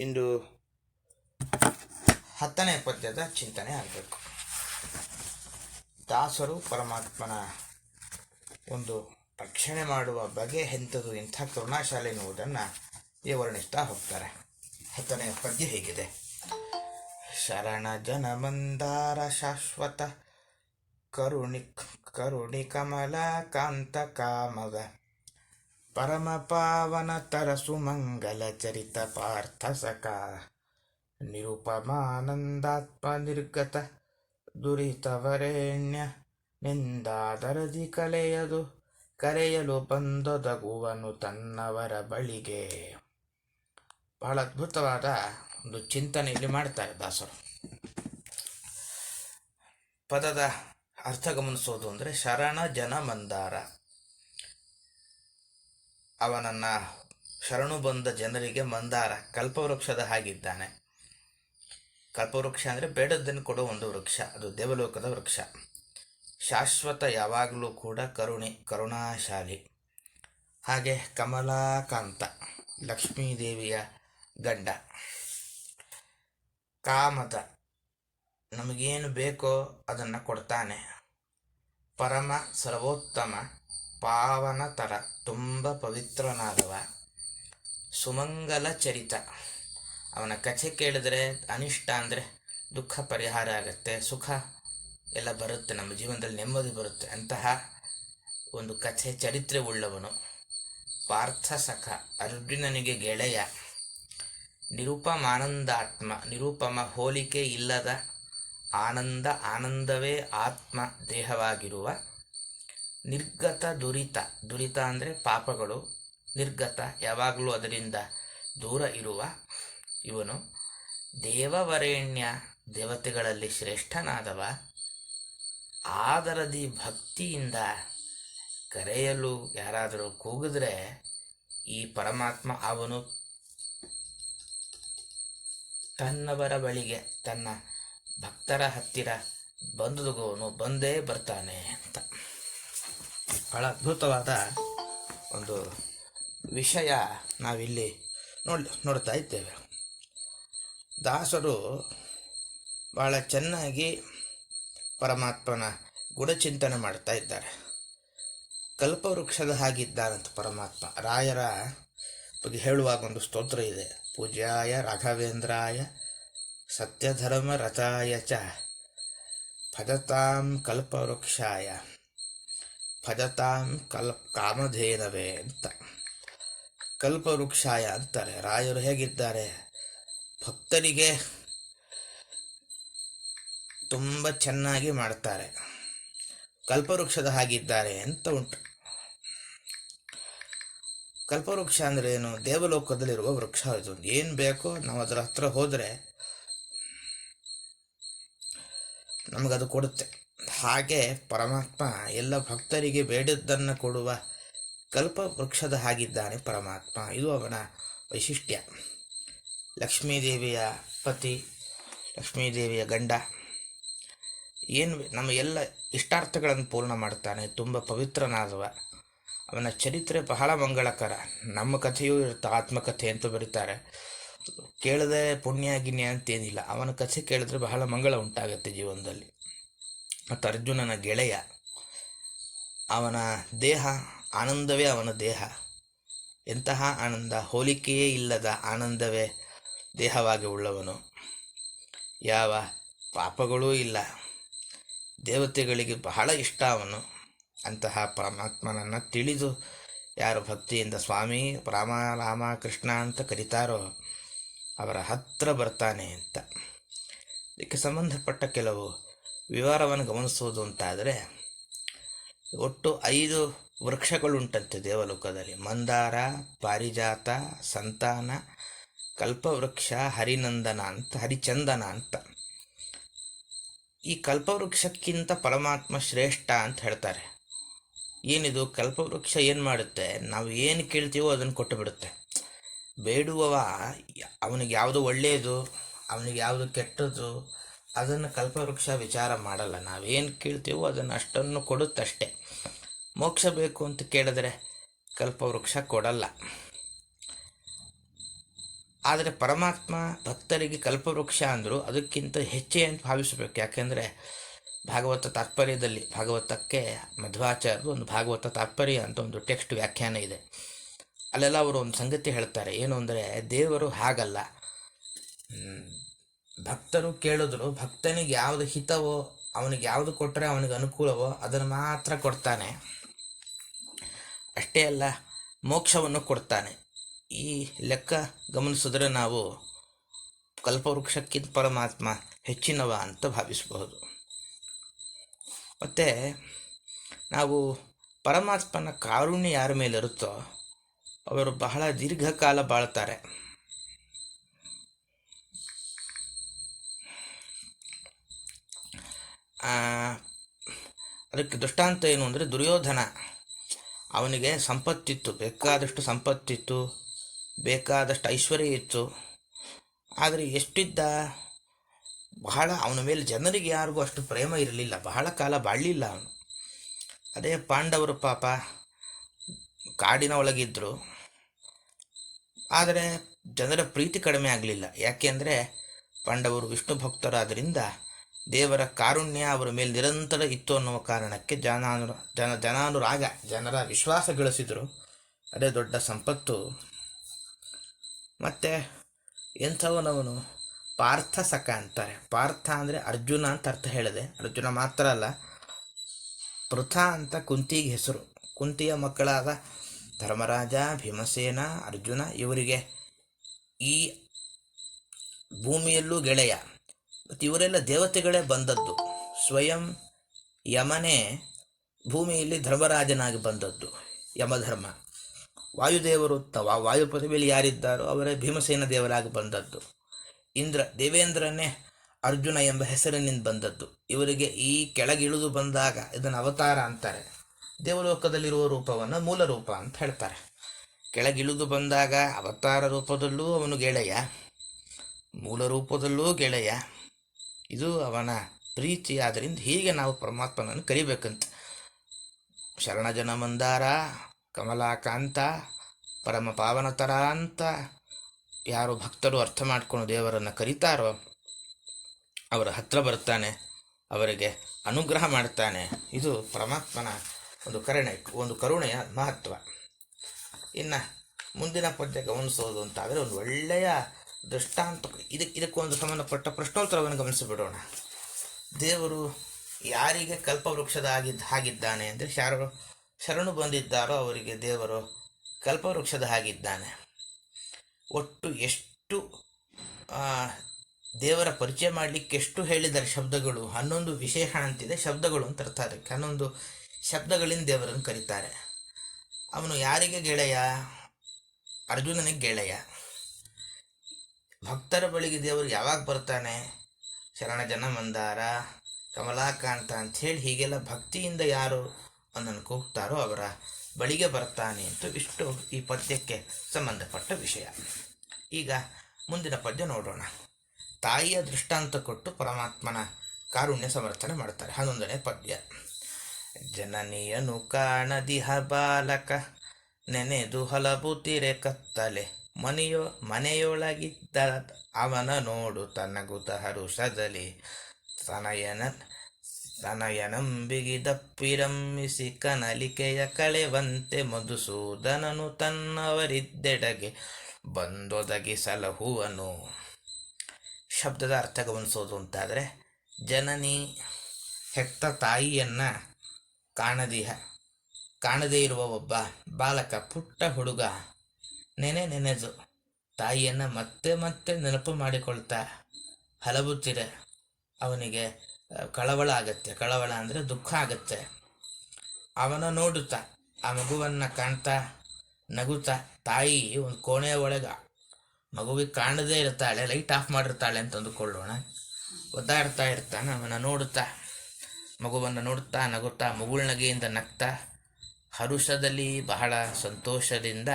ಇಂದು ಹತ್ತನೇ ಪದ್ಯದ ಚಿಂತನೆ ಆಗಬೇಕು. ದಾಸರು ಪರಮಾತ್ಮನ ಒಂದು ರಕ್ಷಣೆ ಮಾಡುವ ಬಗೆ ಎಂಥದ್ದು ಇಂಥ ಕರುಣಾಶಾಲೆ ಎನ್ನುವುದನ್ನು ವಿವರ್ಣಿಸ್ತಾ ಹೋಗ್ತಾರೆ. ಹತ್ತನೇ ಪದ್ಯ ಹೇಗಿದೆ. ಶರಣ ಜನ ಮಂದಾರ ಶಾಶ್ವತ, ಕರುಣಿ ಕರುಣಿ ಕಮಲ ಕಾಂತ ಕಾಮಗ ಪರಮ ಪಾವನ ತರಸು ಮಂಗಲ ಚರಿತ ಪಾರ್ಥ ಸಕ ನಿರುಪಮಾನಂದಾತ್ಮ ನಿರ್ಗತ ದುರಿತವರೆಣ್ಯ ನಿಂದಾದರದಿ ಕಲೆಯದು ಕರೆಯಲು ಬಂದೊದಗುವನು ತನ್ನವರ ಬಳಿಗೆ ಬಹಳ ಅದ್ಭುತವಾದ ಒಂದು ಚಿಂತನೆ ಇಲ್ಲಿ ಮಾಡ್ತಾರೆ ದಾಸರು. ಪದದ ಅರ್ಥ ಗಮನಿಸೋದು ಅಂದರೆ ಶರಣ, ಜನ, ಮಂದಾರ. ಅವನನ್ನ ಶರಣು ಬಂದ ಜನರಿಗೆ ಮಂದಾರ, ಕಲ್ಪವೃಕ್ಷದ ಹಾಗಿದ್ದಾನೆ. ಕಲ್ಪವೃಕ್ಷ ಅಂದರೆ ಬೇಡದ್ದನ್ನು ಕೊಡೋ ಒಂದು ವೃಕ್ಷ, ಅದು ದೇವಲೋಕದ ವೃಕ್ಷ. ಶಾಶ್ವತ ಯಾವಾಗಲೂ ಕೂಡ ಕರುಣೆ, ಕರುಣಾಶಾಲಿ. ಹಾಗೆ ಕಮಲಾಕಾಂತ, ಲಕ್ಷ್ಮೀದೇವಿಯ ಗಂಡ. ಕಾಮದ, ನಮಗೇನು ಬೇಕೋ ಅದನ್ನು ಕೊಡ್ತಾನೆ. ಪರಮ, ಸರ್ವೋತ್ತಮ ಪಾವನ ತರ ತುಂಬ ಪವಿತ್ರನಾದವ. ಸುಮಂಗಲ ಚರಿತ ಅವನ ಕಥೆ ಕೇಳಿದ್ರೆ ಅನಿಷ್ಟ ಅಂದರೆ ದುಃಖ ಪರಿಹಾರ ಆಗುತ್ತೆ, ಸುಖ ಎಲ್ಲ ಬರುತ್ತೆ, ನಮ್ಮ ಜೀವನದಲ್ಲಿ ನೆಮ್ಮದಿ ಬರುತ್ತೆ ಅಂತಹ ಒಂದು ಕಥೆ ಚರಿತ್ರೆ ಉಳ್ಳವನು. ಪಾರ್ಥ ಸಖ ಅರ್ಜುನನಿಗೆ ಗೆಳೆಯ. ನಿರುಪಮಾನಂದಾತ್ಮ, ನಿರುಪಮ ಹೋಲಿಕೆ ಇಲ್ಲದ ಆನಂದ, ಆನಂದವೇ ಆತ್ಮ ದೇಹವಾಗಿರುವ ನಿರ್ಗತ ದುರಿತ ದುರಿತ ಅಂದರೆ ಪಾಪಗಳು. ನಿರ್ಗತ ಯಾವಾಗಲೂ ಅದರಿಂದ ದೂರ ಇರುವ ಇವನು. ದೇವವರೇಣ್ಯ ದೇವತೆಗಳಲ್ಲಿ ಶ್ರೇಷ್ಠನಾದವ. ಆದರದಿ ಭಕ್ತಿಯಿಂದ ಕರೆಯಲು ಯಾರಾದರೂ ಕೂಗಿದ್ರೆ ಈ ಪರಮಾತ್ಮ ಅವನು ತನ್ನವರ ಬಳಿಗೆ, ತನ್ನ ಭಕ್ತರ ಹತ್ತಿರ ಬಂದುದುಗೋನು ಬಂದೇ ಬರ್ತಾನೆ ಅಂತ. ಬಹಳ ಅದ್ಭುತವಾದ ಒಂದು ವಿಷಯ ನಾವಿಲ್ಲಿ ನೋಡ್, ನೋಡ್ತಾ ಇದ್ದೇವೆ. ದಾಸರು ಬಹಳ ಚೆನ್ನಾಗಿ ಪರಮಾತ್ಮನ ಗುಣಚಿಂತನೆ ಮಾಡ್ತಾ ಇದ್ದಾರೆ. ಕಲ್ಪವೃಕ್ಷದ ಹಾಗಿದ್ದಾನಂತ ಪರಮಾತ್ಮ. ರಾಯರ ಬಗ್ಗೆ ಹೇಳುವಾಗ ಒಂದು ಸ್ತೋತ್ರ ಇದೆ. ಪೂಜಾಯ ರಾಘವೇಂದ್ರಾಯ ಸತ್ಯಧರ್ಮ ರಥಾಯ ಚ ಪದತಾಂ ಕಲ್ಪವೃಕ್ಷಾಯ. ಭಜತಾಂ ಕಲ್, ಕಾಮಧೇನವೇ ಅಂತ. ಕಲ್ಪವೃಕ್ಷಾಯ ಅಂತಾರೆ. ರಾಯರು ಹೇಗಿದ್ದಾರೆ ಭಕ್ತರಿಗೆ ತುಂಬ ಚೆನ್ನಾಗಿ ಮಾಡ್ತಾರೆ. ಕಲ್ಪವೃಕ್ಷದ ಹಾಗಿದ್ದಾರೆ ಅಂತ ಉಂಟು. ಕಲ್ಪವೃಕ್ಷ ಅಂದರೆ ಏನು? ದೇವಲೋಕದಲ್ಲಿರುವ ವೃಕ್ಷ ಇದು ಏನು ಬೇಕೋ ನಾವು ಅದರ ಹತ್ರ ಹೋದರೆ ನಮಗದು ಕೊಡುತ್ತೆ. ಹಾಗೆ ಪರಮಾತ್ಮ ಎಲ್ಲ ಭಕ್ತರಿಗೆ ಬೇಡದ್ದನ್ನು ಕೊಡುವ ಕಲ್ಪ ವೃಕ್ಷದ ಹಾಗಿದ್ದಾನೆ ಪರಮಾತ್ಮ. ಇದು ಅವನ ವೈಶಿಷ್ಟ್ಯ. ಲಕ್ಷ್ಮೀದೇವಿಯ ಪತಿ, ಲಕ್ಷ್ಮೀದೇವಿಯ ಗಂಡ, ಏನು ನಮ್ಮ ಎಲ್ಲ ಇಷ್ಟಾರ್ಥಗಳನ್ನು ಪೂರ್ಣ ಮಾಡ್ತಾನೆ ತುಂಬ ಪವಿತ್ರನಾದವ. ಅವನ ಚರಿತ್ರೆ ಬಹಳ ಮಂಗಳಕರ. ನಮ್ಮ ಕಥೆಯೂ ಇರುತ್ತೆ, ಆತ್ಮಕಥೆ ಅಂತ ಬರೀತಾರೆ. ಕೇಳದೆ ಪುಣ್ಯ ಗಿಣ್ಯ ಅಂತೇನಿಲ್ಲ. ಅವನ ಕಥೆ ಕೇಳಿದ್ರೆ ಬಹಳ ಮಂಗಳ ಉಂಟಾಗುತ್ತೆ ಜೀವನದಲ್ಲಿ. ಮತ್ತು ಅರ್ಜುನನ ಗೆಳೆಯ, ಅವನ ದೇಹ, ಆನಂದವೇ ಅವನ ದೇಹ. ಎಂತಹ ಆನಂದ? ಹೋಲಿಕೆಯೇ ಇಲ್ಲದ ಆನಂದವೇ ದೇಹವಾಗಿ ಉಳ್ಳವನು. ಯಾವ ಪಾಪಗಳೂ ಇಲ್ಲ. ದೇವತೆಗಳಿಗೆ ಬಹಳ ಇಷ್ಟ ಅವನು. ಅಂತಹ ಪರಮಾತ್ಮನನ್ನು ತಿಳಿದು ಯಾರು ಭಕ್ತಿಯಿಂದ ಸ್ವಾಮಿ ರಾಮ ರಾಮ ಕೃಷ್ಣ ಅಂತ ಕರೀತಾರೋ ಅವರ ಹತ್ರ ಬರ್ತಾನೆ ಅಂತ. ಇದಕ್ಕೆ ಸಂಬಂಧಪಟ್ಟ ಕೆಲವು ವಿವರವನ್ನು ಗಮನಿಸುವುದು ಅಂತಾದರೆ, ಒಟ್ಟು ಐದು ವೃಕ್ಷಗಳುಂಟಂತೆ ದೇವಲೋಕದಲ್ಲಿ. ಮಂದಾರ, ಪಾರಿಜಾತ, ಸಂತಾನ, ಕಲ್ಪವೃಕ್ಷ, ಹರಿನಂದನ ಅಂತ, ಹರಿಚಂದನ ಅಂತ. ಈ ಕಲ್ಪವೃಕ್ಷಕ್ಕಿಂತ ಪರಮಾತ್ಮ ಶ್ರೇಷ್ಠ ಅಂತ ಹೇಳ್ತಾರೆ. ಏನಿದು? ಕಲ್ಪವೃಕ್ಷ ಏನು ಮಾಡುತ್ತೆ? ನಾವು ಏನು ಕೇಳ್ತೀವೋ ಅದನ್ನು ಕೊಟ್ಟು ಬಿಡುತ್ತೆ ಬೇಡುವವ ಅವನಿಗೆ ಯಾವುದು ಒಳ್ಳೆಯದು ಅವನಿಗೆ ಯಾವುದು ಕೆಟ್ಟದ್ದು ಅದನ್ನು ಕಲ್ಪವೃಕ್ಷ ವಿಚಾರ ಮಾಡಲ್ಲ. ನಾವೇನು ಕೇಳ್ತೀವೋ ಅದನ್ನು ಅಷ್ಟನ್ನು ಕೊಡುತ್ತಷ್ಟೆ. ಮೋಕ್ಷ ಬೇಕು ಅಂತ ಕೇಳಿದ್ರೆ ಕಲ್ಪವೃಕ್ಷ ಕೊಡಲ್ಲ. ಆದರೆ ಪರಮಾತ್ಮ ಭಕ್ತರಿಗೆ ಕಲ್ಪವೃಕ್ಷ ಅಂದರು ಅದಕ್ಕಿಂತ ಹೆಚ್ಚೇ ಅಂತ ಭಾವಿಸಬೇಕು. ಯಾಕೆಂದರೆ ಭಾಗವತ ತಾತ್ಪರ್ಯದಲ್ಲಿ, ಭಾಗವತಕ್ಕೆ ಮಧ್ವಾಚಾರ್ಯರು ಒಂದು ಭಾಗವತ ತಾತ್ಪರ್ಯ ಅಂತ ಒಂದು ಟೆಕ್ಸ್ಟ್ ವ್ಯಾಖ್ಯಾನ ಇದೆ. ಅಲ್ಲೆಲ್ಲ ಅವರು ಒಂದು ಸಂಗತಿ ಹೇಳ್ತಾರೆ. ಏನು ಅಂದರೆ ದೇವರು ಹಾಗಲ್ಲ. ಭಕ್ತರು ಕೇಳಿದ್ರು, ಭಕ್ತನಿಗೆ ಯಾವುದು ಹಿತವೋ, ಅವನಿಗೆ ಯಾವುದು ಕೊಟ್ಟರೆ ಅವನಿಗೆ ಅನುಕೂಲವೋ, ಅದನ್ನು ಮಾತ್ರ ಕೊಡ್ತಾನೆ. ಅಷ್ಟೇ ಅಲ್ಲ, ಮೋಕ್ಷವನ್ನು ಕೊಡ್ತಾನೆ. ಈ ಲೆಕ್ಕ ಗಮನಿಸಿದ್ರೆ ನಾವು ಕಲ್ಪವೃಕ್ಷಕ್ಕಿಂತ ಪರಮಾತ್ಮ ಹೆಚ್ಚಿನವ ಅಂತ ಭಾವಿಸಬಹುದು. ಮತ್ತು, ನಾವು ಪರಮಾತ್ಮನ ಕಾರುಣ್ಯ ಯಾರ ಮೇಲೆ ಇರುತ್ತೋ ಅವರು ಬಹಳ ದೀರ್ಘಕಾಲ ಬಾಳ್ತಾರೆ. ಅದಕ್ಕೆ ದೃಷ್ಟಾಂತ ಏನು ಅಂದರೆ ದುರ್ಯೋಧನ, ಅವನಿಗೆ ಸಂಪತ್ತಿತ್ತು, ಬೇಕಾದಷ್ಟು ಸಂಪತ್ತಿತ್ತು, ಬೇಕಾದಷ್ಟು ಐಶ್ವರ್ಯ ಇತ್ತು. ಆದರೆ ಎಷ್ಟಿದ್ದ? ಬಹಳ, ಅವನ ಮೇಲೆ ಜನರಿಗೆ ಯಾರಿಗೂ ಅಷ್ಟು ಪ್ರೇಮ ಇರಲಿಲ್ಲ, ಬಹಳ ಕಾಲ ಬಾಳಲಿಲ್ಲ ಅವನು. ಅದೇ ಪಾಂಡವರು ಪಾಪ ಕಾಡಿನ ಒಳಗಿದ್ದರು ಆದರೆ ಜನರ ಪ್ರೀತಿ ಕಡಿಮೆ ಆಗಲಿಲ್ಲ. ಯಾಕೆಂದರೆ ಪಾಂಡವರು ವಿಷ್ಣು ಭಕ್ತರಾದ್ದರಿಂದ ದೇವರ ಕಾರುಣ್ಯ ಅವರ ಮೇಲೆ ನಿರಂತರ ಇತ್ತು ಅನ್ನುವ ಕಾರಣಕ್ಕೆ ಜನಾನು, ಜನ, ಜನಾನುರಾಗ, ಜನರ ವಿಶ್ವಾಸ ಗಳಿಸಿದರು. ಅದೇ ದೊಡ್ಡ ಸಂಪತ್ತು. ಮತ್ತು ಎಂಥವನವನು ಪಾರ್ಥ ಸಖ ಅಂತಾರೆ. ಪಾರ್ಥ ಅಂದರೆ ಅರ್ಜುನ ಅಂತ ಅರ್ಥ ಹೇಳಿದೆ. ಅರ್ಜುನ ಮಾತ್ರ ಅಲ್ಲ, ಪೃಥ ಅಂತ ಕುಂತಿಗೆ ಹೆಸರು. ಕುಂತಿಯ ಮಕ್ಕಳಾದ ಧರ್ಮರಾಜ, ಭೀಮಸೇನ, ಅರ್ಜುನ, ಇವರಿಗೆ ಈ ಭೂಮಿಯಲ್ಲೂ ಗೆಳೆಯ. ಮತ್ತು ಇವರೆಲ್ಲ ದೇವತೆಗಳೇ ಬಂದದ್ದು. ಸ್ವಯಂ ಯಮನೇ ಭೂಮಿಯಲ್ಲಿ ಧರ್ಮರಾಜನಾಗಿ ಬಂದದ್ದು. ಯಮಧರ್ಮ. ವಾಯುದೇವರು ತ- ವಾ- ವಾಯು ಪದವಿಯಲ್ಲಿ ಯಾರಿದ್ದಾರೋ ಅವರೇ ಭೀಮಸೇನ ದೇವರಾಗಿ ಬಂದದ್ದು. ಇಂದ್ರ, ದೇವೇಂದ್ರನೇ ಅರ್ಜುನ ಎಂಬ ಹೆಸರಿನಿಂದ ಬಂದದ್ದು. ಇವರಿಗೆ ಈ ಕೆಳಗಿಳಿದು ಬಂದಾಗ ಇದನ್ನು ಅವತಾರ ಅಂತಾರೆ. ದೇವಲೋಕದಲ್ಲಿರುವ ರೂಪವನ್ನು ಮೂಲ ರೂಪ ಅಂತ ಹೇಳ್ತಾರೆ. ಕೆಳಗಿಳಿದು ಬಂದಾಗ ಅವತಾರ ರೂಪದಲ್ಲೂ ಅವನು ಗೆಳೆಯ. ಮೂಲ ರೂಪದಲ್ಲೂ ಗೆಳೆಯ. ಇದು ಅವನ ಪ್ರೀತಿ. ಹೀಗೆ ನಾವು ಪರಮಾತ್ಮನನ್ನು ಕರಿಬೇಕಂತ. ಶರಣಜನ ಮಂದಾರ, ಕಮಲಾಕಾಂತ, ಪರಮ ಪಾವನತರ ಅಂತ ಯಾರು ಭಕ್ತರು ಅರ್ಥ ಮಾಡಿಕೊಂಡು ದೇವರನ್ನು ಕರೀತಾರೋ ಅವರ ಹತ್ರ ಬರ್ತಾನೆ, ಅವರಿಗೆ ಅನುಗ್ರಹ ಮಾಡ್ತಾನೆ. ಇದು ಪರಮಾತ್ಮನ ಒಂದು ಕರುಣೆ, ಒಂದು ಕರುಣೆಯ ಮಹತ್ವ. ಇನ್ನು ಮುಂದಿನ ಪದ್ಯ ಗಮನಿಸೋದು ಅಂತಾದರೆ ಒಂದು ಒಳ್ಳೆಯ ದೃಷ್ಟಾಂತ ಇದಕ್ಕೆ ಇದಕ್ಕೊಂದು ಸಂಬಂಧಪಟ್ಟ ಪ್ರಶ್ನೋತ್ತರವನ್ನು ಗಮನಿಸಿಬಿಡೋಣ. ದೇವರು ಯಾರಿಗೆ ಕಲ್ಪವೃಕ್ಷದ ಆಗಿದ್ದ ಹಾಗಿದ್ದಾನೆ ಅಂದರೆ ಯಾರು ಶರಣು ಬಂದಿದ್ದಾರೋ ಅವರಿಗೆ ದೇವರು ಕಲ್ಪವೃಕ್ಷದ ಹಾಗಿದ್ದಾನೆ. ಒಟ್ಟು ಎಷ್ಟು ದೇವರ ಪರಿಚಯ ಮಾಡಲಿಕ್ಕೆ ಎಷ್ಟು ಹೇಳಿದ್ದಾರೆ ಶಬ್ದಗಳು, ಹನ್ನೊಂದು ವಿಶೇಷಣ ಅಂತಿದೆ, ಶಬ್ದಗಳು ಅಂತ ಅರ್ಥ ಅದಕ್ಕೆ. ಹನ್ನೊಂದು ಶಬ್ದಗಳಿಂದ ದೇವರನ್ನು ಕರೀತಾರೆ. ಅವನು ಯಾರಿಗೆ ಗೆಳೆಯ? ಅರ್ಜುನನಿಗೆ ಗೆಳೆಯ. ಭಕ್ತರ ಬಳಿಗೆ ದೇವರು ಯಾವಾಗ ಬರ್ತಾನೆ? ಶರಣ ಜನ ಮಂದಾರ ಕಮಲಾಕಾಂತ ಅಂಥೇಳಿ ಹೀಗೆಲ್ಲ ಭಕ್ತಿಯಿಂದ ಯಾರು ಒಂದನ್ನು ಕೂಗ್ತಾರೋ ಅವರ ಬಳಿಗೆ ಬರ್ತಾನೆ ಅಂತ ಇಷ್ಟು ಈ ಪದ್ಯಕ್ಕೆ ಸಂಬಂಧಪಟ್ಟ ವಿಷಯ. ಈಗ ಮುಂದಿನ ಪದ್ಯ ನೋಡೋಣ. ತಾಯಿಯ ದೃಷ್ಟಾಂತ ಕೊಟ್ಟು ಪರಮಾತ್ಮನ ಕಾರುಣ್ಯ ಸಮರ್ಥನೆ ಮಾಡ್ತಾರೆ. ಹನ್ನೊಂದನೇ ಪದ್ಯ. ಜನನಿಯನು ಕಾಣದಿಹ ಬಾಲಕ, ನೆನೆದು ಹಲಬುತ್ತಿರೆ ಕತ್ತಲೆ. ಮನೆಯೋ, ಮನೆಯೊಳಗಿದ್ದ ಅವನ ನೋಡು ತನಗುತ ಹರುಷದಲ್ಲಿ ಸನಯನ, ಸನಯನಂಬಿಗಿ ದಪ್ಪಿರಂಬಿಸಿ ಕನಲಿಕೆಯ ಕಳೆವಂತೆ ಮಧುಸೂದನನು ತನ್ನವರಿದ್ದೆಡೆಗೆ ಬಂದೊದಗಿಸಲಹುವನು. ಶಬ್ದದ ಅರ್ಥ ಗಮನಿಸೋದು ಅಂತಾದರೆ, ಜನನಿ ಹೆತ್ತ ತಾಯಿಯನ್ನು ಕಾಣದಿಹ, ಕಾಣದೇ ಇರುವ ಒಬ್ಬ ಬಾಲಕ, ಪುಟ್ಟ ಹುಡುಗ ನೆನೆ ನೆನೆದು ತಾಯಿಯನ್ನು ಮತ್ತೆ ಮತ್ತೆ ನೆನಪು ಮಾಡಿಕೊಳ್ತಾ ಹಲಬುತ್ತಿರೆ ಅವನಿಗೆ ಕಳವಳ ಆಗತ್ತೆ. ಕಳವಳ ಅಂದರೆ ದುಃಖ ಆಗತ್ತೆ. ಅವನ ನೋಡುತ್ತಾ, ಆ ಮಗುವನ್ನು ಕಾಣ್ತಾ, ನಗುತ್ತಾ, ತಾಯಿ ಒಂದು ಕೋಣೆಯ ಒಳಗೆ ಮಗುವಿಗೆ ಕಾಣದೇ ಇರ್ತಾಳೆ, ಲೈಟ್ ಆಫ್ ಮಾಡಿರ್ತಾಳೆ ಅಂತ ಅಂದುಕೊಳ್ಳೋಣ ಒದ್ದಾಡ್ತಾ ಇರ್ತಾನೆ, ಅವನ ನೋಡುತ್ತಾ, ಮಗುವನ್ನು ನೋಡುತ್ತಾ, ನಗುತ್ತಾ, ಮುಗುಳ್ನಗೆಯಿಂದ ನಗ್ತಾ, ಹರುಷದಲ್ಲಿ ಬಹಳ ಸಂತೋಷದಿಂದ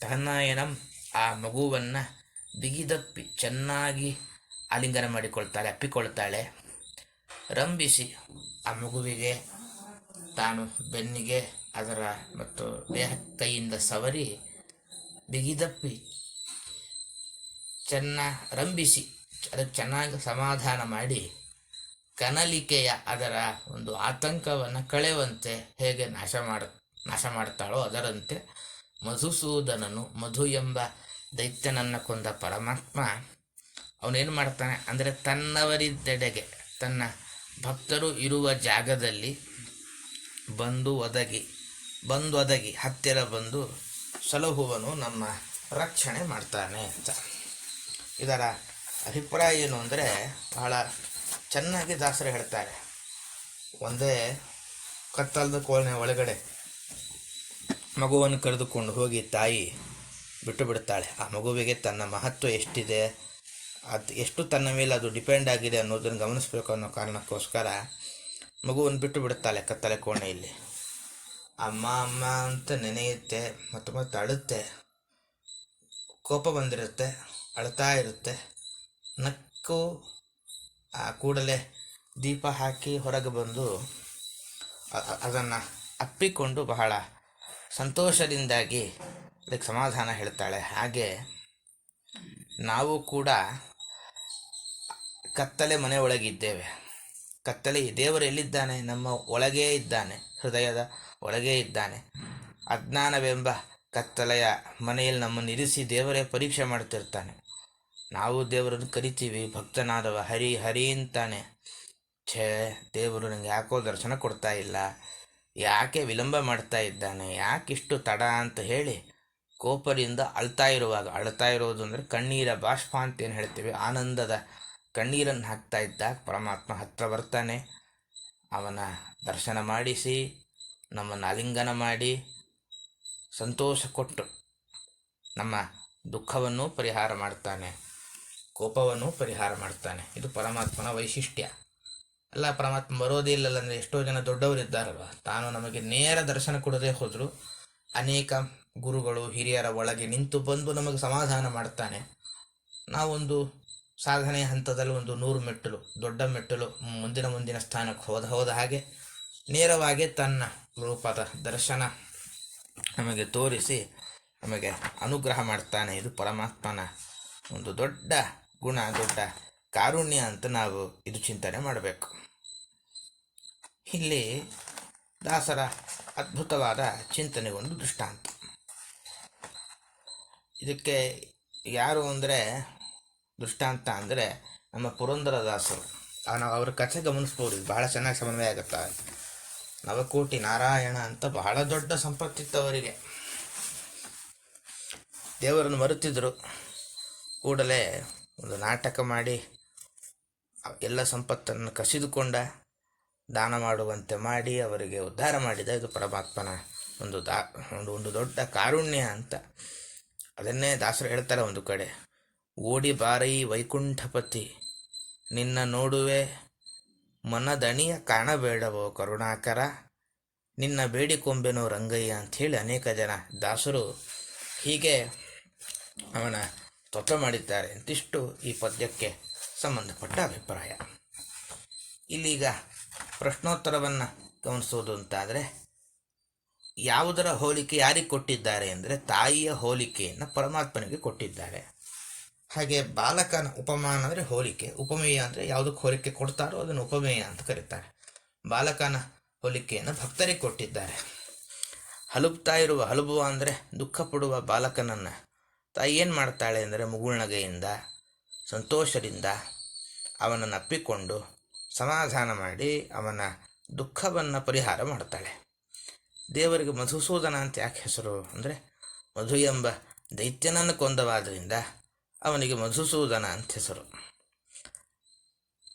ತನ್ನಯನಂ ಆ ಮಗುವನ್ನು ಬಿಗಿದಪ್ಪಿ ಚೆನ್ನಾಗಿ ಆಲಿಂಗನ ಮಾಡಿಕೊಳ್ತಾಳೆ, ಅಪ್ಪಿಕೊಳ್ತಾಳೆ. ರಂಭಿಸಿ ಆ ಮಗುವಿಗೆ, ತಾನು ಬೆನ್ನಿಗೆ ಅದರ ಮತ್ತು ದೇಹ ಕೈಯಿಂದ ಸವರಿ ಬಿಗಿದಪ್ಪಿ ಚೆನ್ನ ರಂಭಿಸಿ, ಅದಕ್ಕೆ ಚೆನ್ನಾಗಿ ಸಮಾಧಾನ ಮಾಡಿ, ಕನಲಿಕೆಯ ಅದರ ಒಂದು ಆತಂಕವನ್ನು ಕಳೆಯುವಂತೆ ಹೇಗೆ ನಾಶ ಮಾಡ, ನಾಶ ಮಾಡ್ತಾಳೋ ಅದರಂತೆ ಮಧುಸೂದನನು ಮಧು ಎಂಬ ದೈತ್ಯನನ್ನು ಕೊಂದ ಪರಮಾತ್ಮ ಅವನೇನು ಮಾಡ್ತಾನೆ ಅಂದರೆ ತನ್ನವರಿದ್ದೆಡೆಗೆ ತನ್ನ ಭಕ್ತರು ಇರುವ ಜಾಗದಲ್ಲಿ ಬಂದು ಒದಗಿ ಬಂದು ಒದಗಿ ಹತ್ತಿರ ಬಂದು ಸಲಹುವನು ನಮ್ಮ ರಕ್ಷಣೆ ಮಾಡ್ತಾನೆ ಅಂತ. ಇದರ ಅಭಿಪ್ರಾಯ ಏನು ಅಂದರೆ ಬಹಳ ಚೆನ್ನಾಗಿ ದಾಸರು ಹೇಳ್ತಾರೆ. ಒಂದೇ ಕತ್ತಲದ ಕೋಲಿನ ಒಳಗಡೆ ಮಗುವನ್ನು ಕರೆದುಕೊಂಡು ಹೋಗಿ ತಾಯಿ ಬಿಟ್ಟು ಬಿಡ್ತಾಳೆ ಆ ಮಗುವಿಗೆ ತನ್ನ ಮಹತ್ವ ಎಷ್ಟಿದೆ? ಅದು ಎಷ್ಟು ತನ್ನ ಮೇಲೆ ಅದು ಡಿಪೆಂಡ್ ಆಗಿದೆ ಅನ್ನೋದನ್ನು ಗಮನಿಸಬೇಕು ಅನ್ನೋ ಕಾರಣಕ್ಕೋಸ್ಕರ ಮಗುವನ್ನು ಬಿಟ್ಟು ಬಿಡುತ್ತಾಳೆ ಕತ್ತಲೆ ಕೋಣೆಯಲ್ಲಿ. ಅಮ್ಮ ಅಮ್ಮ ಅಂತ ನೆನೆಯುತ್ತೆ, ಮತ್ತು ಮತ್ತೆ ಅಳುತ್ತೆ. ಕೋಪ ಬಂದಿರುತ್ತೆ ಅಳ್ತಾ ಇರುತ್ತೆ. ನಕ್ಕು ಆ ಕೂಡಲೇ ದೀಪ ಹಾಕಿ ಹೊರಗೆ ಬಂದು ಅದನ್ನು ಅಪ್ಪಿಕೊಂಡು ಬಹಳ ಸಂತೋಷದಿಂದಾಗಿ ಅದಕ್ಕೆ ಸಮಾಧಾನ ಹೇಳ್ತಾಳೆ. ಹಾಗೆ ನಾವು ಕೂಡ ಕತ್ತಲೆ ಮನೆ ಒಳಗಿದ್ದೇವೆ. ಕತ್ತಲೆ ದೇವರು ಎಲ್ಲಿದ್ದಾನೆ? ನಮ್ಮ ಒಳಗೇ ಇದ್ದಾನೆ. ಹೃದಯದ ಒಳಗೇ ಇದ್ದಾನೆ. ಅಜ್ಞಾನವೆಂಬ ಕತ್ತಲೆಯ ಮನೆಯಲ್ಲಿ ನಮ್ಮನ್ನು ಇರಿಸಿ ದೇವರೇ ಪರೀಕ್ಷೆ ಮಾಡ್ತಿರ್ತಾನೆ ನಾವು ದೇವರನ್ನು ಕರಿತೀವಿ. ಭಕ್ತನಾದವ ಹರಿ ಹರಿ ಅಂತಾನೆ. ಛೇ, ದೇವರು ನನಗೆ ಯಾಕೋ ದರ್ಶನ ಕೊಡ್ತಾ ಇಲ್ಲ. ಯಾಕೆ ವಿಳಂಬ ಮಾಡ್ತಾ ಇದ್ದಾನೆ? ಯಾಕಿಷ್ಟು ತಡ ಅಂತ ಹೇಳಿ ಕೋಪದಿಂದ ಅಳ್ತಾ ಇರುವಾಗ, ಅಳ್ತಾ ಇರೋದು ಅಂದರೆ ಕಣ್ಣೀರ ಬಾಷ್ಪ ಅಂತ ಏನು ಹೇಳ್ತೀವಿ? ಆನಂದದ ಕಣ್ಣೀರನ್ನು ಹಾಕ್ತಾ ಇದ್ದಾಗ ಪರಮಾತ್ಮ ಹತ್ರ ಬರ್ತಾನೆ. ಅವನ ದರ್ಶನ ಮಾಡಿಸಿ, ನಮ್ಮನ್ನು ಆಲಿಂಗನ ಮಾಡಿ, ಸಂತೋಷ ಕೊಟ್ಟು ನಮ್ಮ ದುಃಖವನ್ನು ಪರಿಹಾರ ಮಾಡ್ತಾನೆ, ಕೋಪವನ್ನು ಪರಿಹಾರ ಮಾಡ್ತಾನೆ. ಇದು ಪರಮಾತ್ಮನ ವೈಶಿಷ್ಟ್ಯ. ಅಲ್ಲ ಪರಮಾತ್ಮ ಬರೋದೇ ಇಲ್ಲಲ್ಲ, ಅಂದರೆ ಎಷ್ಟೋ ಜನ ದೊಡ್ಡವರು ಇದ್ದಾರಲ್ವ ತಾನು ನಮಗೆ ನೇರ ದರ್ಶನ ಕೊಡದೇ ಹೋದರೂ ಅನೇಕ ಗುರುಗಳು ಹಿರಿಯರ ಒಳಗೆ ನಿಂತು ಬಂದು ನಮಗೆ ಸಮಾಧಾನ ಮಾಡ್ತಾನೆ. ನಾವೊಂದು ಸಾಧನೆಯ ಹಂತದಲ್ಲಿ ಒಂದು ನೂರು ಮೆಟ್ಟಲು, ದೊಡ್ಡ ಮೆಟ್ಟಲು ಮುಂದಿನ ಮುಂದಿನ ಸ್ಥಾನಕ್ಕೆ ಹೋದ ಹೋದ ಹಾಗೆ ನೇರವಾಗಿ ತನ್ನ ರೂಪದ ದರ್ಶನ ನಮಗೆ ತೋರಿಸಿ ನಮಗೆ ಅನುಗ್ರಹ ಮಾಡ್ತಾನೆ. ಇದು ಪರಮಾತ್ಮನ ಒಂದು ದೊಡ್ಡ ಗುಣ, ದೊಡ್ಡ ಕಾರುಣ್ಯ ಅಂತ ನಾವು ಇದು ಚಿಂತನೆ ಮಾಡಬೇಕು. ಇಲ್ಲಿ ದಾಸರ ಅದ್ಭುತವಾದ ಚಿಂತನೆಗೊಂದು ದೃಷ್ಟಾಂತ. ಇದಕ್ಕೆ ಯಾರು ಅಂದರೆ ದೃಷ್ಟಾಂತ ಅಂದರೆ ನಮ್ಮ ಪುರಂದರದಾಸರು ಆ ನಾವು ಅವ್ರ ಕಥೆ ಗಮನಿಸ್ಬೋದು ಬಹಳ ಚೆನ್ನಾಗಿ ಸಮನ್ವಯ ಆಗುತ್ತೆ. ನವಕೋಟಿ ನಾರಾಯಣ ಅಂತ ಬಹಳ ದೊಡ್ಡ ಸಂಪತ್ತಿತ್ತು ಅವರಿಗೆ. ದೇವರನ್ನು ಮರುತಿದ್ರು. ಕೂಡಲೇ ಒಂದು ನಾಟಕ ಮಾಡಿ ಎಲ್ಲ ಸಂಪತ್ತನ್ನು ಕಸಿದುಕೊಂಡ ದಾನ ಮಾಡುವಂತೆ ಮಾಡಿ ಅವರಿಗೆ ಉದ್ಧಾರ ಮಾಡಿದ ಇದು ಪರಮಾತ್ಮನ ಒಂದು ದಾ, ಒಂದು ಒಂದು ದೊಡ್ಡ ಕಾರುಣ್ಯ ಅಂತ. ಅದನ್ನೇ ದಾಸರು ಹೇಳ್ತಾರೆ ಒಂದು ಕಡೆ, ಓಡಿ ಬಾರೈ ವೈಕುಂಠಪತಿ, ನಿನ್ನ ನೋಡುವೆ ಮನದಣಿಯ ಕಾಣಬೇಡವೋ ಕರುಣಾಕರ, ನಿನ್ನ ಬೇಡಿಕೊಂಬೆನೋ ರಂಗಯ್ಯ ಅಂಥೇಳಿ ಅನೇಕ ಜನ ದಾಸರು ಹೀಗೆ ಅವನ ತೊತ್ತ ಮಾಡಿದ್ದಾರೆ. ಇಂತಿಷ್ಟು ಈ ಪದ್ಯಕ್ಕೆ. ಸಂಬಂಧಪಟ್ಟ ಅಭಿಪ್ರಾಯ. ಇಲ್ಲೀಗ ಪ್ರಶ್ನೋತ್ತರವನ್ನು ಗಮನಿಸೋದು ಅಂತಾದರೆ, ಯಾವುದರ ಹೋಲಿಕೆ ಯಾರಿಗೆ ಕೊಟ್ಟಿದ್ದಾರೆ ಅಂದರೆ ತಾಯಿಯ ಹೋಲಿಕೆಯನ್ನು ಪರಮಾತ್ಮನಿಗೆ ಕೊಟ್ಟಿದ್ದಾರೆ. ಹಾಗೆ ಬಾಲಕನ ಉಪಮಾನ ಅಂದರೆ ಹೋಲಿಕೆ, ಉಪಮೇಯ ಅಂದರೆ ಯಾವುದಕ್ಕೆ ಹೋಲಿಕೆ ಕೊಡ್ತಾರೋ ಅದನ್ನು ಉಪಮೇಯ ಅಂತ ಕರೀತಾರೆ. ಬಾಲಕನ ಹೋಲಿಕೆಯನ್ನು ಭಕ್ತರಿಗೆ ಕೊಟ್ಟಿದ್ದಾರೆ. ಹಲುಪ್ತಾ ಇರುವ ಹಲುಬುವ ಅಂದರೆ ದುಃಖ ಪಡುವ ಬಾಲಕನನ್ನು ತಾಯಿ ಏನು ಮಾಡ್ತಾಳೆ ಅಂದರೆ ಮುಗುಳ್ನಗೆಯಿಂದ ಸಂತೋಷದಿಂದ ಅವನನ್ನು ಅಪ್ಪಿಕೊಂಡು ಸಮಾಧಾನ ಮಾಡಿ ಅವನ ದುಃಖವನ್ನು ಪರಿಹಾರ ಮಾಡ್ತಾಳೆ. ದೇವರಿಗೆ ಮಧುಸೂದನ ಅಂತ ಯಾಕೆ ಹೆಸರು ಅಂದರೆ, ಮಧು ಎಂಬ ದೈತ್ಯನನ್ನು ಕೊಂದವಾದ್ದರಿಂದ ಅವನಿಗೆ ಮಧುಸೂದನ ಅಂತ ಹೆಸರು.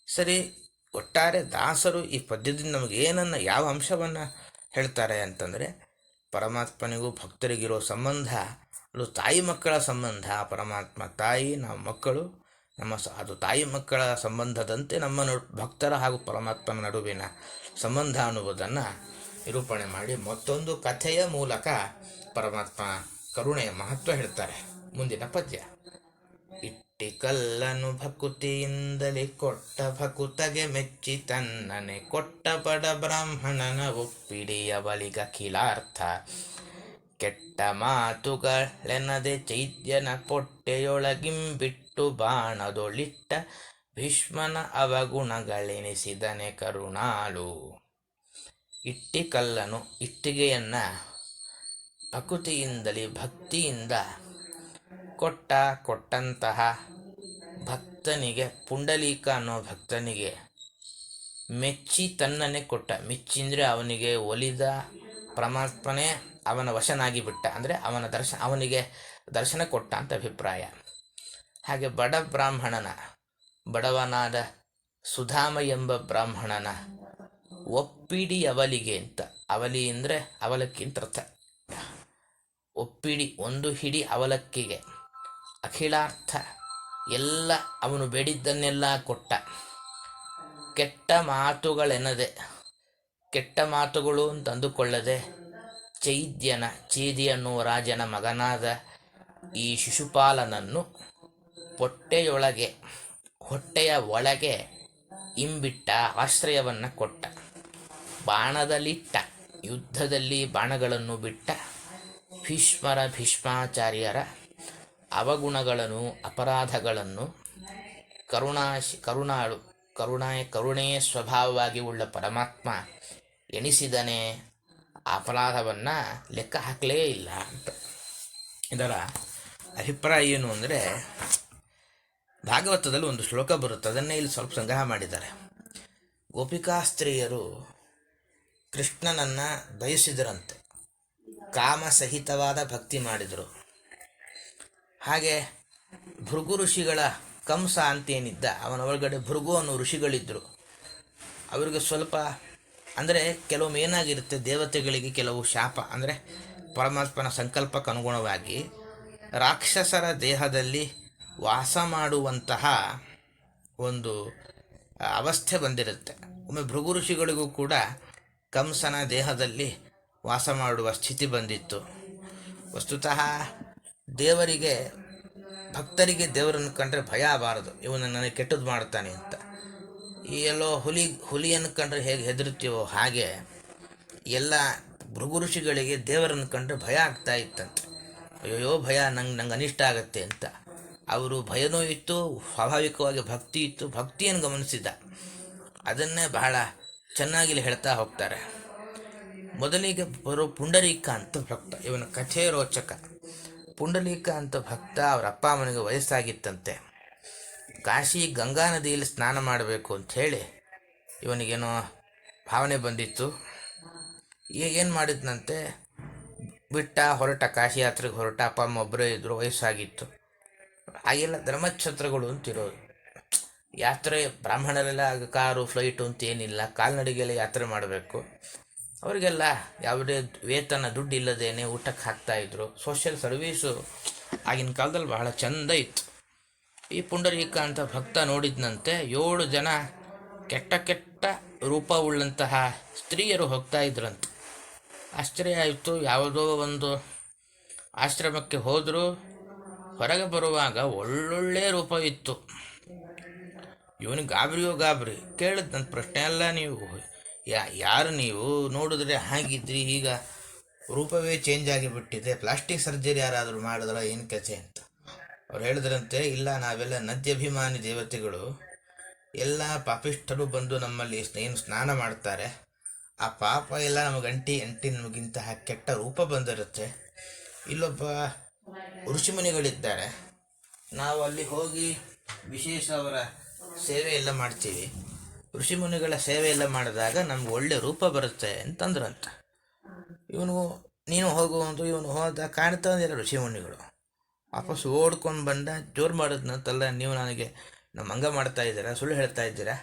ಸರಿ, ಒಟ್ಟಾರೆ ದಾಸರು ಈ ಪದ್ಯದಿಂದ ನಮಗೆ ಏನನ್ನು, ಯಾವ ಅಂಶವನ್ನು ಹೇಳ್ತಾರೆ ಅಂತಂದರೆ, ಪರಮಾತ್ಮನಿಗೂ ಭಕ್ತರಿಗಿರೋ ಸಂಬಂಧ, ಅದು ತಾಯಿ ಮಕ್ಕಳ ಸಂಬಂಧ, ಪರಮಾತ್ಮ ತಾಯಿ ನಾವು ಮಕ್ಕಳು ನಮ್ಮ ಅದು ತಾಯಿ ಮಕ್ಕಳ ಸಂಬಂಧದಂತೆ ನಮ್ಮ ಭಕ್ತರ ಹಾಗೂ ಪರಮಾತ್ಮನ ನಡುವಿನ ಸಂಬಂಧ ಅನ್ನುವುದನ್ನು ನಿರೂಪಣೆ ಮಾಡಿ ಮತ್ತೊಂದು ಕಥೆಯ ಮೂಲಕ ಪರಮಾತ್ಮ ಕರುಣೆಯ ಮಹತ್ವ ಹೇಳ್ತಾರೆ. ಮುಂದಿನ ಪದ್ಯ. ಇಟ್ಟಿ ಕಲ್ಲನು ಭಕುತಿಯಿಂದಲೇ ಕೊಟ್ಟ ಭಕುತಗೆ ಮೆಚ್ಚಿ ತನ್ನನೆ ಕೊಟ್ಟ ಬಡ ಬ್ರಾಹ್ಮಣನ ಒಪ್ಪಿಡಿಯ ಬಳಿಗ ಕಿಲಾರ್ಥ ಕೆಟ್ಟ ಮಾತುಗಳೆನದೆ ಚೈತ್ಯನ ಪೊಟ್ಟೆಯೊಳಗಿಂಬಿಟ್ಟು ಬಾಣದೊಳಿಟ್ಟ ಭೀಷ್ಮನ ಅವಗುಣಗಳೆನಿಸಿದನೆ ಕರುಣಾಳು. ಇಟ್ಟಿ ಕಲ್ಲನು ಇಟ್ಟಿಗೆಯನ್ನ ಭಕ್ತಿಯಿಂದ ಕೊಟ್ಟ ಕೊಟ್ಟಂತಹ ಭಕ್ತನಿಗೆ, ಪುಂಡಲೀಕ ಅನ್ನೋ ಭಕ್ತನಿಗೆ ಮೆಚ್ಚಿ ತನ್ನನೆ ಕೊಟ್ಟ, ಮೆಚ್ಚಿಂದರೆ ಅವನಿಗೆ ಒಲಿದ ಪರಮಾತ್ಮನೇ ಅವನ ವಶನಾಗಿ ಬಿಟ್ಟ ಅಂದರೆ ಅವನ ದರ್ಶನ ಅವನಿಗೆ ದರ್ಶನ ಕೊಟ್ಟ ಅಂತ ಅಭಿಪ್ರಾಯ. ಹಾಗೆ ಬಡ ಬ್ರಾಹ್ಮಣನ, ಬಡವನಾದ ಸುಧಾಮ ಎಂಬ ಬ್ರಾಹ್ಮಣನ ಒಪ್ಪಿಡಿ ಅವಲಿಗೆ ಅಂತ. ಅವಲಿ ಅಂದರೆ ಅವಲಕ್ಕಿ ಅಂತ ಅರ್ಥ ಒಪ್ಪಿಡಿ ಒಂದು ಹಿಡಿ ಅವಲಕ್ಕಿಗೆ. ಅಖಿಲಾರ್ಥ ಎಲ್ಲ ಅವನು ಬೇಡಿದ್ದನ್ನೆಲ್ಲ ಕೊಟ್ಟ. ಕೆಟ್ಟ ಮಾತುಗಳೆನ್ನದೆ, ಕೆಟ್ಟ ಮಾತುಗಳು ಅಂತ ಅಂದುಕೊಳ್ಳದೆ ಚೈದ್ಯನ ಚೇದಿ ಅನ್ನುವ ರಾಜನ ಮಗನಾದ ಈ ಶಿಶುಪಾಲನನ್ನು ಹೊಟ್ಟೆಯೊಳಗೆ, ಹೊಟ್ಟೆಯ ಒಳಗೆ ಇಂಬಿಟ್ಟ ಆಶ್ರಯವನ್ನು ಕೊಟ್ಟ. ಬಾಣದಲ್ಲಿಟ್ಟ, ಯುದ್ಧದಲ್ಲಿ ಬಾಣಗಳನ್ನು ಬಿಟ್ಟ. ಭೀಷ್ಮರ ಭೀಷ್ಮಾಚಾರ್ಯರ ಅವಗುಣಗಳನ್ನು, ಅಪರಾಧಗಳನ್ನು ಕರುಣಾ ಕರುಣಾಳು ಕರುಣಾ ಕರುಣೆಯ ಸ್ವಭಾವವಾಗಿ ಉಳ್ಳ ಪರಮಾತ್ಮ ಎಣಿಸಿದನೆ ಅಪರಾಧವನ್ನು ಲೆಕ್ಕ ಹಾಕಲೇ ಇಲ್ಲ ಅಂತ. ಇದರ ಅಭಿಪ್ರಾಯ ಏನು ಅಂದರೆ ಭಾಗವತದಲ್ಲಿ ಒಂದು ಶ್ಲೋಕ ಬರುತ್ತೆ. ಅದನ್ನೇ ಇಲ್ಲಿ ಸ್ವಲ್ಪ ಸಂಗ್ರಹ ಮಾಡಿದ್ದಾರೆ. ಗೋಪಿಕಾ ಸ್ತ್ರೀಯರು ಕೃಷ್ಣನನ್ನು ಬಯಸಿದರಂತೆ. ಕಾಮಸಹಿತವಾದ ಭಕ್ತಿ ಮಾಡಿದರು. ಹಾಗೆ ಭೃಗು ಋಷಿಗಳ ಕಂಸ ಅಂತೇನಿದ್ದ, ಅವನ ಒಳಗಡೆ ಭೃಗು ಅನ್ನೋ ಋಷಿಗಳಿದ್ದರು ಅವರಿಗೆ ಸ್ವಲ್ಪ, ಅಂದರೆ ಕೆಲವೊಮ್ಮೆ ಏನಾಗಿರುತ್ತೆ, ದೇವತೆಗಳಿಗೆ ಕೆಲವು ಶಾಪ, ಅಂದರೆ ಪರಮಾತ್ಮನ ಸಂಕಲ್ಪಕ್ಕೆ ಅನುಗುಣವಾಗಿ ರಾಕ್ಷಸರ ದೇಹದಲ್ಲಿ ವಾಸ ಮಾಡುವಂತಹ ಒಂದು ಅವಸ್ಥೆ ಬಂದಿರುತ್ತೆ. ಒಮ್ಮೆ ಭೃಗು ಋಷಿಗಳಿಗೂ ಕೂಡ ಕಂಸನ ದೇಹದಲ್ಲಿ ವಾಸ ಮಾಡುವ ಸ್ಥಿತಿ ಬಂದಿತ್ತು. ವಸ್ತುತಃ ದೇವರಿಗೆ, ಭಕ್ತರಿಗೆ ದೇವರನ್ನು ಕಂಡ್ರೆ ಭಯ ಆಗಬಾರದು. ಇವನು ನನಗೆ ಕೆಟ್ಟದ್ದು ಮಾಡ್ತಾನೆ ಅಂತ. ಈ ಎಲ್ಲೋ ಹುಲಿ, ಹುಲಿಯನ್ನು ಕಂಡ್ರೆ ಹೇಗೆ ಹೆದರುತ್ತೀವೋ ಹಾಗೆ ಎಲ್ಲ ಭೃಗು ಋಷಿಗಳಿಗೆ ದೇವರನ್ನು ಕಂಡ್ರೆ ಭಯ ಆಗ್ತಾ ಇತ್ತಂತೆ. ಅಯ್ಯೋ ಭಯ, ನಂಗೆ ನಂಗೆ ಅನಿಷ್ಟ ಆಗತ್ತೆ ಅಂತ. ಅವರು ಭಯನೂ ಇತ್ತು ಸ್ವಾಭಾವಿಕವಾಗಿ ಭಕ್ತಿ ಇತ್ತು ಭಕ್ತಿಯನ್ನು ಗಮನಿಸಿದ್ದ ಅದನ್ನೇ ಬಹಳ ಚೆನ್ನಾಗಿಲ್ಲಿ ಹೇಳ್ತಾ ಹೋಗ್ತಾರೆ. ಮೊದಲಿಗೆ ಬರೋ ಪುಂಡರೀಕ ಅಂತ ಭಕ್ತ, ಇವನ ಕಥೆ ರೋಚಕ. ಪುಂಡಲೀಕ ಅಂತ ಭಕ್ತ ಅವರ ಅಪ್ಪ ಅಮ್ಮನಿಗೆ ವಯಸ್ಸಾಗಿತ್ತಂತೆ. ಕಾಶಿ ಗಂಗಾ ನದಿಯಲ್ಲಿ ಸ್ನಾನ ಮಾಡಬೇಕು ಅಂಥೇಳಿ ಇವನಿಗೇನೋ ಭಾವನೆ ಬಂದಿತ್ತು. ಈಗೇನು ಮಾಡಿದ್ನಂತೆ? ಬಿಟ್ಟ ಹೊರಟ, ಕಾಶಿ ಯಾತ್ರೆಗೆ ಹೊರಟ, ಅಪ್ಪ, ಅಮ್ಮ ಒಬ್ಬರೇ ಇದ್ದರು ವಯಸ್ಸಾಗಿತ್ತು. ಹಾಗೆಲ್ಲ ಧರ್ಮಛತ್ರಗಳು ಅಂತಿರೋದು. ಯಾತ್ರೆ ಬ್ರಾಹ್ಮಣರೆಲ್ಲ ಆಗ ಕಾರು ಫ್ಲೈಟು ಅಂತ ಏನಿಲ್ಲ ಕಾಲ್ನಡಿಗೆಲ್ಲ ಯಾತ್ರೆ ಮಾಡಬೇಕು. ಅವರಿಗೆಲ್ಲ ಯಾವುದೇ ವೇತನ ದುಡ್ಡು ಇಲ್ಲದೇನೆ ಊಟಕ್ಕೆ ಹಾಕ್ತಾಯಿದ್ರು ಸೋಷಿಯಲ್ ಸರ್ವೀಸು ಆಗಿನ ಕಾಲದಲ್ಲಿ ಬಹಳ ಚಂದ ಇತ್ತು. ಈ ಪುಂಡರೀಕ ಅಂತ ಭಕ್ತ ನೋಡಿದ್ನಂತೆ ಏಳು ಜನ ಕೆಟ್ಟ ಕೆಟ್ಟ ರೂಪವುಳ್ಳಂತಹ ಸ್ತ್ರೀಯರು ಹೋಗ್ತಾ ಇದ್ರಂತೆ. ಆಶ್ಚರ್ಯ ಆಯಿತು, ಯಾವುದೋ ಒಂದು ಆಶ್ರಮಕ್ಕೆ ಹೋದರೂ ಹೊರಗೆ ಬರುವಾಗ ಒಳ್ಳೊಳ್ಳೆ ರೂಪವಿತ್ತು. ಇವನು ಗಾಬರಿಯೋ ಗಾಬರಿ. ಕೇಳಿದ್ ನನ್ನ ಪ್ರಶ್ನೆ ಅಲ್ಲ ನೀವು. ಯಾ, ಯಾರು ನೀವು? ನೋಡಿದ್ರೆ ಹಾಗಿದ್ರಿ, ಈಗ ರೂಪವೇ ಚೇಂಜ್ ಆಗಿಬಿಟ್ಟಿದೆ. ಪ್ಲಾಸ್ಟಿಕ್ ಸರ್ಜರಿ ಯಾರಾದರೂ ಮಾಡಿದ್ರ? ಏನು ಕಥೆ ಅಂತ. ಅವ್ರು ಹೇಳಿದ್ರಂತೆ, ಇಲ್ಲ, ನಾವೆಲ್ಲ ನದ್ಯಭಿಮಾನಿ ದೇವತೆಗಳು. ಎಲ್ಲ ಪಾಪಿಷ್ಠರು ಬಂದು ನಮ್ಮಲ್ಲಿ ಏನು ಸ್ನಾನ ಮಾಡ್ತಾರೆ. ಆ ಪಾಪ ಎಲ್ಲ ನಮಗೆ ಅಂಟಿ ಅಂಟಿ ನಮಗಿಂತಹ ಕೆಟ್ಟ ರೂಪ ಬಂದಿರುತ್ತೆ. ಇಲ್ಲೊಬ್ಬ ಋಷಿಮುನಿಗಳಿದ್ದಾರೆ. ನಾವು ಅಲ್ಲಿ ಹೋಗಿ ವಿಶೇಷ ಅವರ ಸೇವೆ ಎಲ್ಲ ಮಾಡ್ತೀವಿ. ಋಷಿಮುನಿಗಳ ಸೇವೆ ಎಲ್ಲ ಮಾಡಿದಾಗ ನಮ್ಗೆ ಒಳ್ಳೆ ರೂಪ ಬರುತ್ತೆ ಅಂತಂದ್ರಂತ. ಇವನು, ನೀನು ಹೋಗು ಅಂತ ಇವನು ಹೋದ ಕಾಣ್ತಾ ಋಷಿ ಋಷಿಮುನಿಗಳು. ವಾಪಸ್ ಓಡ್ಕೊಂಡು ಬಂದ, ಜೋರು ಮಾಡಿದ್ನಂತಲ್ಲ, ನೀವು ನನಗೆ ನಮ್ಮ ಹಂಗ ಮಾಡ್ತಾ ಇದ್ದೀರಾ, ಸುಳ್ಳು ಹೇಳ್ತಾ ಇದ್ದೀರಾ?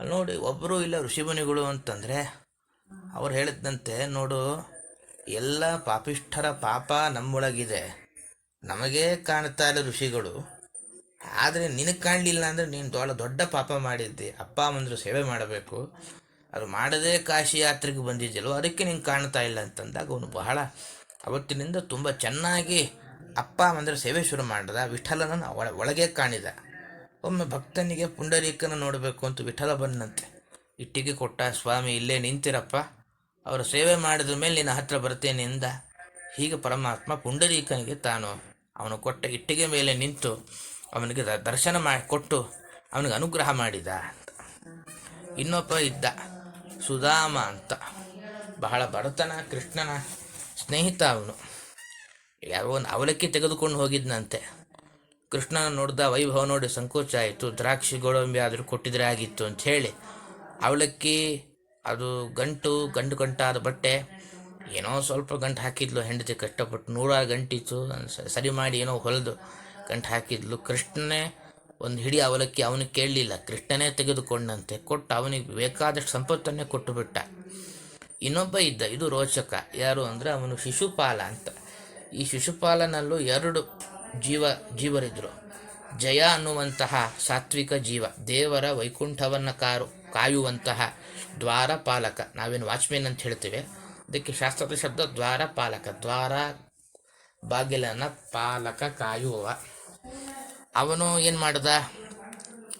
ಅಲ್ಲಿ ನೋಡಿ ಒಬ್ಬರು ಇಲ್ಲ ಋಷಿಮುನಿಗಳು ಅಂತಂದರೆ, ಅವ್ರು ಹೇಳಿದಂತೆ ನೋಡು ಎಲ್ಲ ಪಾಪಿಷ್ಠರ ಪಾಪ ನಮ್ಮೊಳಗಿದೆ. ನಮಗೇ ಕಾಣ್ತಾ ಇಲ್ಲ ಋಷಿಗಳು. ಆದರೆ ನಿನಗೆ ಕಾಣಲಿಲ್ಲ ಅಂದರೆ ನೀನು ದೊಡ್ಡ ದೊಡ್ಡ ಪಾಪ ಮಾಡಿದ್ದೆ. ಅಪ್ಪ ಅಮ್ಮಂದರು ಸೇವೆ ಮಾಡಬೇಕು. ಅದು ಮಾಡದೇ ಕಾಶಿ ಯಾತ್ರೆಗೆ ಬಂದಿದ್ಯಲ್ವ ಅದಕ್ಕೆ ನಿಂಗೆ ಕಾಣ್ತಾ ಇಲ್ಲ ಅಂತಂದಾಗ ಅವನು ಬಹಳ ಅವತ್ತಿನಿಂದ ತುಂಬ ಚೆನ್ನಾಗಿ ಅಪ್ಪ ಅಂದರೆ ಸೇವೆ ಶುರು ಮಾಡಿದ. ವಿಠಲನನ್ನು ಒಳ, ಒಳಗೆ ಕಾಣಿದ. ಒಮ್ಮೆ ಭಕ್ತನಿಗೆ ಪುಂಡರೀಕನ ನೋಡಬೇಕು ಅಂತ ವಿಠಲ ಬಂದಂತೆ. ಇಟ್ಟಿಗೆ ಕೊಟ್ಟ, ಸ್ವಾಮಿ, ಇಲ್ಲೇ ನಿಂತಿರಪ್ಪ. ಅವರ ಸೇವೆ ಮಾಡಿದ ಮೇಲೆ ನಿನ್ನ ಹತ್ರ ಬರ್ತೇನೆ ಎಂದ. ಹೀಗೆ ಪರಮಾತ್ಮ ಪುಂಡರೀಕನಿಗೆ ತಾನು ಅವನು ಕೊಟ್ಟ ಇಟ್ಟಿಗೆ ಮೇಲೆ ನಿಂತು ಅವನಿಗೆ ದರ್ಶನ ಮಾಡಿ ಕೊಟ್ಟು ಅವನಿಗೆ ಅನುಗ್ರಹ ಮಾಡಿದ ಅಂತ. ಇನ್ನೊಬ್ಬ ಇದ್ದ ಸುಧಾಮ ಅಂತ. ಬಹಳ ಬಡತನ, ಕೃಷ್ಣನ ಸ್ನೇಹಿತ ಅವನು. ಯಾರೋ ಅವಲಕ್ಕಿ ತೆಗೆದುಕೊಂಡು ಹೋಗಿದ್ನಂತೆ. ಕೃಷ್ಣನ ನೋಡ್ದ ವೈಭವ ನೋಡಿ ಸಂಕೋಚ ಆಯಿತು. ದ್ರಾಕ್ಷಿ ಗೋಡಂಬಿ ಆದರೂ ಕೊಟ್ಟಿದ್ರೆ ಆಗಿತ್ತು ಅಂತ ಹೇಳಿ ಅವಲಕ್ಕಿ ಅದು ಗಂಟು ಗಂಟು ಗಂಟಾದ ಬಟ್ಟೆ. ಏನೋ ಸ್ವಲ್ಪ ಗಂಟು ಹಾಕಿದ್ಲು ಹೆಂಡತಿ ಕಷ್ಟಪಟ್ಟು, ನೂರಾರು ಗಂಟಿತ್ತು. ಸರಿ ಮಾಡಿ ಏನೋ ಹೊಲಿದು ಗಂಟು ಹಾಕಿದ್ಲು. ಕೃಷ್ಣನೇ ಒಂದು ಹಿಡಿ ಅವಲಕ್ಕಿ ಅವನಿಗೆ ಕೇಳಲಿಲ್ಲ. ಕೃಷ್ಣನೇ ತೆಗೆದುಕೊಂಡಂತೆ. ಕೊಟ್ಟು ಅವನಿಗೆ ಬೇಕಾದಷ್ಟು ಸಂಪತ್ತನ್ನೇ ಕೊಟ್ಟು ಬಿಟ್ಟ. ಇನ್ನೊಬ್ಬ ಇದ್ದ, ಇದು ರೋಚಕ. ಯಾರು ಅಂದರೆ ಅವನು ಶಿಶುಪಾಲ ಅಂತ. ಈ ಶಿಶುಪಾಲನಲ್ಲೂ ಎರಡು ಜೀವ ಜೀವರಿದ್ದರು ಜಯ ಅನ್ನುವಂತಹ ಸಾತ್ವಿಕ ಜೀವ. ದೇವರ ವೈಕುಂಠವನ್ನು ಕಾರು. ಕಾಯುವಂತಹ ದ್ವಾರಪಾಲಕ. ನಾವೇನು ವಾಚ್ಮೇನ್ ಅಂತ ಹೇಳ್ತೇವೆ. ಅದಕ್ಕೆ ಶಾಸ್ತ್ರದ ಶಬ್ದ ದ್ವಾರಪಾಲಕ. ದ್ವಾರ ಬಾಗಿಲನ ಪಾಲಕ ಕಾಯುವವ. ಅವನು ಏನು ಮಾಡ್ದ?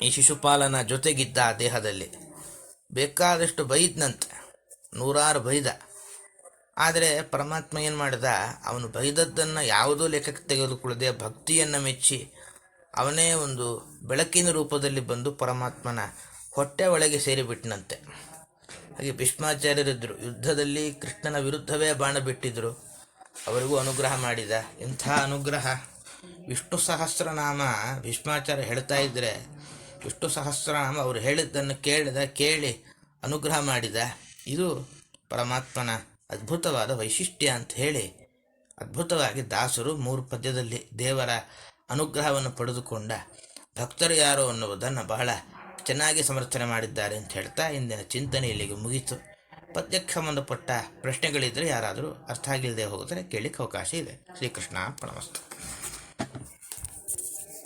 ಈ ಶಿಶುಪಾಲನ ಜೊತೆಗಿದ್ದ ದೇಹದಲ್ಲಿ. ಬೇಕಾದಷ್ಟು ಬೈದ್ನಂತೆ. ನೂರಾರು ಬೈದ. ಆದರೆ ಪರಮಾತ್ಮ ಏನು ಮಾಡಿದ? ಅವನು ಬೈದದ್ದನ್ನು ಯಾವುದೋ ಲೆಕ್ಕಕ್ಕೆ ತೆಗೆದುಕೊಳ್ಳದೆ ಭಕ್ತಿಯನ್ನು ಮೆಚ್ಚಿ ಅವನೇ ಒಂದು ಬೆಳಕಿನ ರೂಪದಲ್ಲಿ ಬಂದು ಪರಮಾತ್ಮನ ಹೊಟ್ಟೆ ಒಳಗೆ ಸೇರಿಬಿಟ್ಟನಂತೆ ಹಾಗೆ ಭೀಷ್ಮಾಚಾರ್ಯರಿದ್ದರು ಯುದ್ಧದಲ್ಲಿ ಕೃಷ್ಣನ ವಿರುದ್ಧವೇ ಬಾಣ ಬಿಟ್ಟಿದ್ದರು ಅವರಿಗೂ ಅನುಗ್ರಹ ಮಾಡಿದ. ಇಂಥ ಅನುಗ್ರಹ. ವಿಷ್ಣು ಸಹಸ್ರನಾಮ ಭೀಷ್ಮಾಚಾರ್ಯ ಹೇಳ್ತಾ ಇದ್ದರೆ ವಿಷ್ಣು ಸಹಸ್ರನಾಮ ಅವರು ಹೇಳಿದ್ದನ್ನು ಕೇಳಿದ, ಕೇಳಿ ಅನುಗ್ರಹ ಮಾಡಿದ. ಇದು ಪರಮಾತ್ಮನ ಅದ್ಭುತವಾದ ವೈಶಿಷ್ಟ್ಯ ಅಂತ ಹೇಳಿ ಅದ್ಭುತವಾಗಿ ದಾಸರು ಮೂರು ಪದ್ಯದಲ್ಲಿ ದೇವರ ಅನುಗ್ರಹವನ್ನು ಪಡೆದುಕೊಂಡ. ಭಕ್ತರು ಯಾರು ಅನ್ನುವುದನ್ನು ಬಹಳ ಚೆನ್ನಾಗಿ ಸಮರ್ಥನೆ ಮಾಡಿದ್ದಾರೆ ಅಂತ ಹೇಳ್ತಾ ಇಂದಿನ ಚಿಂತನೆ ಇಲ್ಲಿಗೆ ಮುಗೀತು. ಪದ್ಯಕ್ಕೆ ಸಂಬಂಧಪಟ್ಟ ಪ್ರಶ್ನೆಗಳಿದ್ದರೆ ಯಾರಾದರೂ ಅರ್ಥ ಆಗಿಲ್ಲದೆ ಹೋಗಿದ್ರೆ ಕೇಳಲಿಕ್ಕೆ ಅವಕಾಶ ಇದೆ. ಶ್ರೀಕೃಷ್ಣ ಪ್ರಣಮಸ್ತು